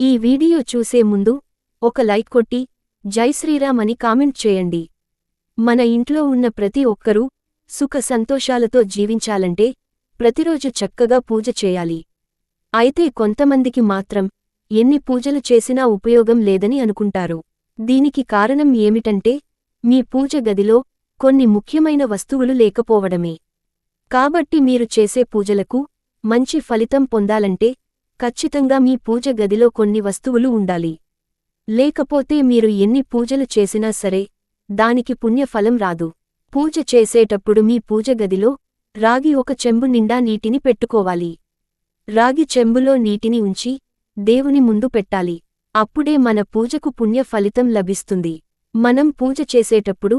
ఈ వీడియో చూసే ముందు ఒక లైక్ కొట్టి జై శ్రీరామ్ అని కామెంట్ చేయండి. మన ఇంట్లో ఉన్న ప్రతి ఒక్కరూ సుఖ సంతోషాలతో జీవించాలంటే ప్రతిరోజు చక్కగా పూజ చేయాలి. అయితే కొంతమందికి మాత్రం ఎన్ని పూజలు చేసినా ఉపయోగం లేదని అనుకుంటారు. దీనికి కారణం ఏమిటంటే మీ పూజ గదిలో కొన్ని ముఖ్యమైన వస్తువులు లేకపోవడమే. కాబట్టి మీరు చేసే పూజలకు మంచి ఫలితం పొందాలంటే ఖచ్చితంగా మీ పూజ గదిలో కొన్ని వస్తువులు ఉండాలి. లేకపోతే మీరు ఎన్ని పూజలు చేసినా సరే దానికి పుణ్యఫలం రాదు. పూజ చేసేటప్పుడు మీ పూజ గదిలో రాగి ఒక చెంబు నిండా నీటిని పెట్టుకోవాలి. రాగి చెంబులో నీటిని ఉంచి దేవుని ముందు పెట్టాలి. అప్పుడే మన పూజకు పుణ్య ఫలితం లభిస్తుంది. మనం పూజ చేసేటప్పుడు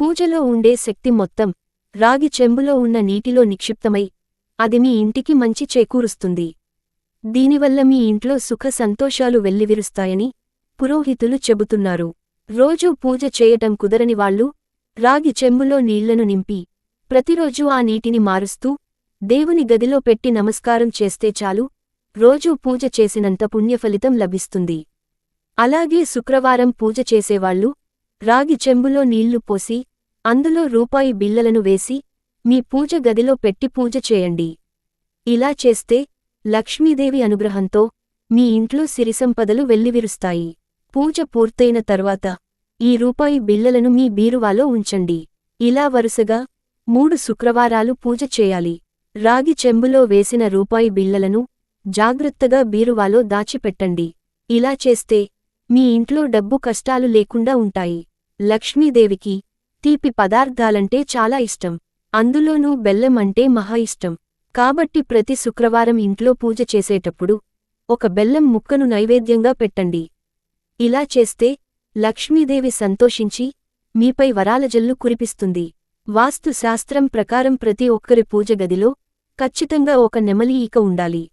పూజలో ఉండే శక్తి మొత్తం రాగి చెంబులో ఉన్న నీటిలో నిక్షిప్తమై అది మీ ఇంటికి మంచి చేకూరుస్తుంది. దీనివల్ల మీ ఇంట్లో సుఖ సంతోషాలు వెల్లివిరుస్తాయని పురోహితులు చెబుతున్నారు. రోజూ పూజ చేయటం కుదరని వాళ్ళు రాగి చెంబులో నీళ్ళను నింపి ప్రతిరోజూ ఆ నీటిని మారుస్తూ దేవుని గదిలో పెట్టి నమస్కారం చేస్తే చాలు రోజూ పూజ చేసినంత పుణ్యఫలితం లభిస్తుంది. అలాగే శుక్రవారం పూజ చేసేవాళ్ళు రాగి చెంబులో నీళ్ళు పోసి అందులో రూపాయి బిల్లలను వేసి మీ పూజ గదిలో పెట్టి పూజ చేయండి. ఇలా చేస్తే లక్ష్మీదేవి అనుగ్రహంతో మీ ఇంట్లో సిరిసంపదలు వెల్లివిరుస్తాయి. పూజ పూర్తయిన తర్వాత ఈ రూపాయి బిల్లలను మీ బీరువాలో ఉంచండి. ఇలా వరుసగా మూడు శుక్రవారాలు పూజ చేయాలి. రాగి చెంబులో వేసిన రూపాయి బిల్లలను జాగ్రత్తగా బీరువాలో దాచిపెట్టండి. ఇలా చేస్తే మీ ఇంట్లో డబ్బు కష్టాలు లేకుండా ఉంటాయి. లక్ష్మీదేవికి తీపి పదార్థాలంటే చాలా ఇష్టం. అందులోనూ బెల్లం అంటే మహా ఇష్టం. కాబట్టి ప్రతి శుక్రవారం ఇంట్లో పూజ చేసేటప్పుడు ఒక బెల్లం ముక్కను నైవేద్యంగా పెట్టండి. ఇలా చేస్తే లక్ష్మీదేవి సంతోషించి మీపై వరాల జల్లు కురిపిస్తుంది. వాస్తు శాస్త్రం ప్రకారం ప్రతి ఒక్కరి పూజ గదిలో ఖచ్చితంగా ఒక నెమలి ఈక ఉండాలి.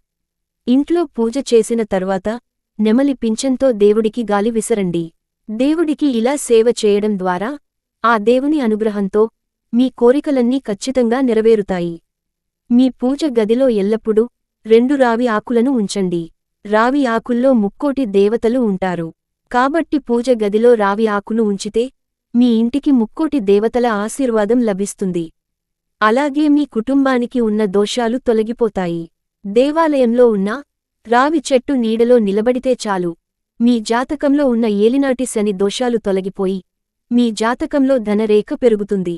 ఇంట్లో పూజ చేసిన తర్వాత నెమలి పింఛంతో దేవుడికి గాలి విసరండి. దేవుడికి ఇలా సేవ చేయడం ద్వారా ఆ దేవుని అనుగ్రహంతో మీ కోరికలన్నీ ఖచ్చితంగా నెరవేరుతాయి. మీ పూజ గదిలో ఎల్లప్పుడూ రెండు రావి ఆకులను ఉంచండి. రావి ఆకుల్లో ముక్కోటి దేవతలు ఉంటారు. కాబట్టి పూజ గదిలో రావి ఆకును ఉంచితే మీ ఇంటికి ముక్కోటి దేవతల ఆశీర్వాదం లభిస్తుంది. అలాగే మీ కుటుంబానికి ఉన్న దోషాలు తొలగిపోతాయి. దేవాలయంలో ఉన్న రావి చెట్టు నీడలో నిలబడితే చాలు. మీ జాతకంలో ఉన్న ఏలినాటి శని దోషాలు తొలగిపోయి మీ జాతకంలో ధనరేఖ పెరుగుతుంది.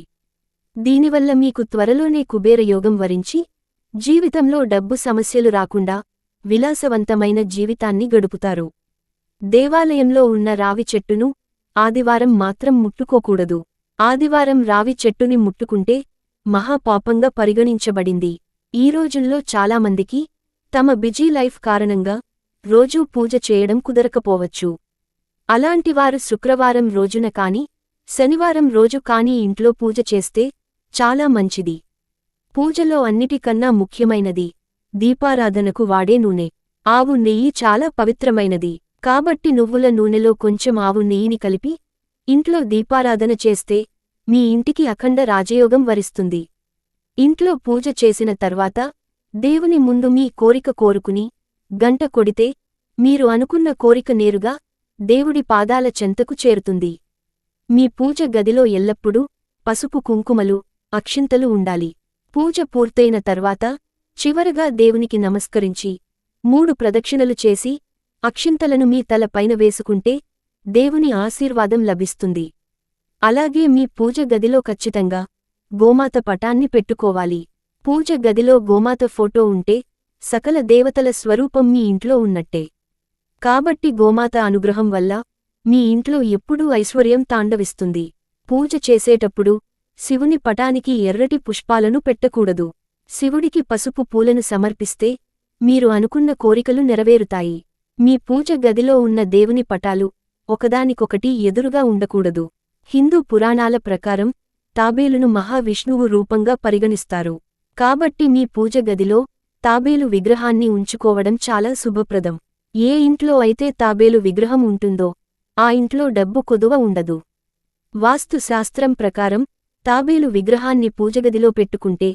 దీనివల్ల మీకు త్వరలోనే కుబేరయోగం వరించి జీవితంలో డబ్బు సమస్యలు రాకుండా విలాసవంతమైన జీవితాన్ని గడుపుతారు. దేవాలయంలో ఉన్న రావి చెట్టును ఆదివారం మాత్రం ముట్టుకోకూడదు. ఆదివారం రావి చెట్టుని ముట్టుకుంటే మహాపాపంగా పరిగణించబడింది. ఈ రోజుల్లో చాలామందికి తమ బిజీ లైఫ్ కారణంగా రోజూ పూజ చేయడం కుదరకపోవచ్చు. అలాంటివారు శుక్రవారం రోజున కాని శనివారం రోజు కాని ఇంట్లో పూజ చేస్తే చాలా మంచిది. పూజలో అన్నిటికన్నా ముఖ్యమైనది దీపారాధనకు వాడే నూనె. ఆవు నెయ్యి చాలా పవిత్రమైనది. కాబట్టి నువ్వుల నూనెలో కొంచెం ఆవు నెయ్యిని కలిపి ఇంట్లో దీపారాధన చేస్తే మీ ఇంటికి అఖండ రాజయోగం వరిస్తుంది. ఇంట్లో పూజ చేసిన తర్వాత దేవుని ముందు మీ కోరిక కోరుకుని గంట కొడితే మీరు అనుకున్న కోరిక నేరుగా దేవుడి పాదాల చెంతకు చేరుతుంది. మీ పూజ గదిలో ఎల్లప్పుడూ పసుపు కుంకుమలు అక్షింతలు ఉండాలి. పూజ పూర్తయిన తర్వాత చివరగా దేవునికి నమస్కరించి మూడు ప్రదక్షిణలు చేసి అక్షింతలను మీ తల పైన వేసుకుంటే దేవుని ఆశీర్వాదం లభిస్తుంది. అలాగే మీ పూజ గదిలో ఖచ్చితంగా గోమాత పటాన్ని పెట్టుకోవాలి. పూజ గదిలో గోమాత ఫోటో ఉంటే సకల దేవతల స్వరూపం మీ ఇంట్లో ఉన్నట్టే. కాబట్టి గోమాత అనుగ్రహం వల్ల మీ ఇంట్లో ఎప్పుడూ ఐశ్వర్యం తాండవిస్తుంది. పూజ చేసేటప్పుడు శివుని పటానికి ఎర్రటి పుష్పాలను పెట్టకూడదు. శివుడికి పసుపు పూలను సమర్పిస్తే మీరు అనుకున్న కోరికలు నెరవేరుతాయి. మీ పూజ గదిలో ఉన్న దేవుని పటాలు ఒకదానికొకటి ఎదురుగా ఉండకూడదు. హిందూ పురాణాల ప్రకారం తాబేలును మహావిష్ణువు రూపంగా పరిగణిస్తారు. కాబట్టి మీ పూజ గదిలో తాబేలు విగ్రహాన్ని ఉంచుకోవడం చాలా శుభప్రదం. ఏ ఇంట్లో అయితే తాబేలు విగ్రహం ఉంటుందో ఆ ఇంట్లో డబ్బు కొదువ ఉండదు. వాస్తుశాస్త్రం ప్రకారం తాబేలు విగ్రహాన్ని పూజగదిలో పెట్టుకుంటే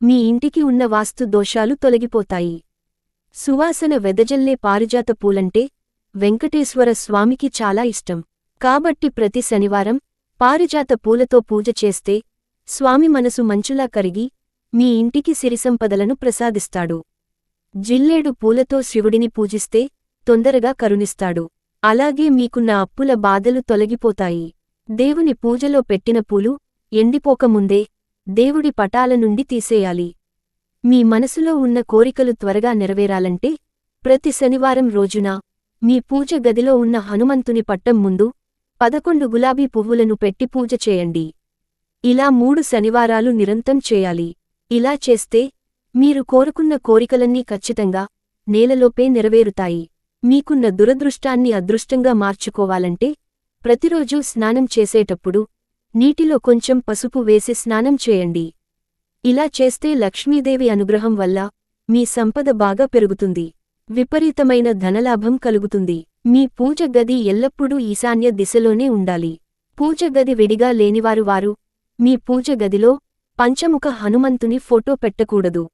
మీ ఇంటికి ఉన్న వాస్తు దోషాలు తొలగిపోతాయి. సువాసన వెదజల్లే పారిజాత పూలంటే వెంకటేశ్వర స్వామికి చాలా ఇష్టం. కాబట్టి ప్రతి శనివారం పారిజాత పూలతో పూజ చేస్తే స్వామి మనసు మంచులా కరిగి మీ ఇంటికి సిరిసంపదలను ప్రసాదిస్తాడు. జిల్లేడు పూలతో శివుడిని పూజిస్తే తొందరగా కరుణిస్తాడు. అలాగే మీకున్న అప్పుల బాధలు తొలగిపోతాయి. దేవుని పూజలో పెట్టిన పూలు ఎండిపోకముందే దేవుడి పటాల నుండి తీసేయాలి. మీ మనసులో ఉన్న కోరికలు త్వరగా నెరవేరాలంటే ప్రతి శనివారం రోజున మీ పూజ గదిలో ఉన్న హనుమంతుని పట్టం ముందు పదకొండు గులాబీ పువ్వులను పెట్టి పూజ చేయండి. ఇలా మూడు శనివారాలు నిరంతం చేయాలి. ఇలా చేస్తే మీరు కోరుకున్న కోరికలన్నీ ఖచ్చితంగా నేలలోపే నెరవేరుతాయి. మీకున్న దురదృష్టాన్ని అదృష్టంగా మార్చుకోవాలంటే ప్రతిరోజూ స్నానం చేసేటప్పుడు నీటిలో కొంచెం పసుపు వేసి స్నానం చేయండి. ఇలా చేస్తే లక్ష్మీదేవి అనుగ్రహం వల్ల మీ సంపద బాగా పెరుగుతుంది. విపరీతమైన ధనలాభం కలుగుతుంది. మీ పూజ గది ఎల్లప్పుడూ ఈశాన్య దిశలోనే ఉండాలి. పూజ గది విడిగా లేనివారు వారు మీ పూజ గదిలో పంచముఖ హనుమంతుని ఫోటో పెట్టకూడదు.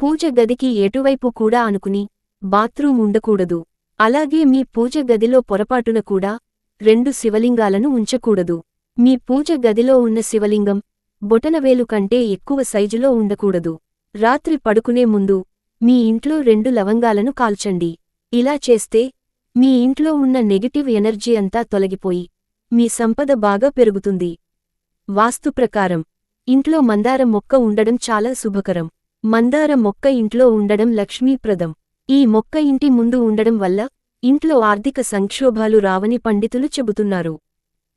పూజ గదికి ఎటువైపు కూడా అనుకుని బాత్రూం ఉండకూడదు. అలాగే మీ పూజ గదిలో పొరపాటున కూడా రెండు శివలింగాలను ఉంచకూడదు. మీ పూజ గదిలో ఉన్న శివలింగం బొటనవేలు కంటే ఎక్కువ సైజులో ఉండకూడదు. రాత్రి పడుకునే ముందు మీ ఇంట్లో రెండు లవంగాలను కాల్చండి. ఇలా చేస్తే మీ ఇంట్లో ఉన్న నెగటివ్ ఎనర్జీ అంతా తొలగిపోయి మీ సంపద బాగా పెరుగుతుంది. వాస్తు ప్రకారం ఇంట్లో మందార మొక్క ఉండడం చాలా శుభకరం. మందార మొక్క ఇంట్లో ఉండడం లక్ష్మీప్రదం. ఈ మొక్క ఇంటి ముందు ఉండడం వల్ల ఇంట్లో ఆర్థిక సంక్షోభాలు రావని పండితులు చెబుతున్నారు.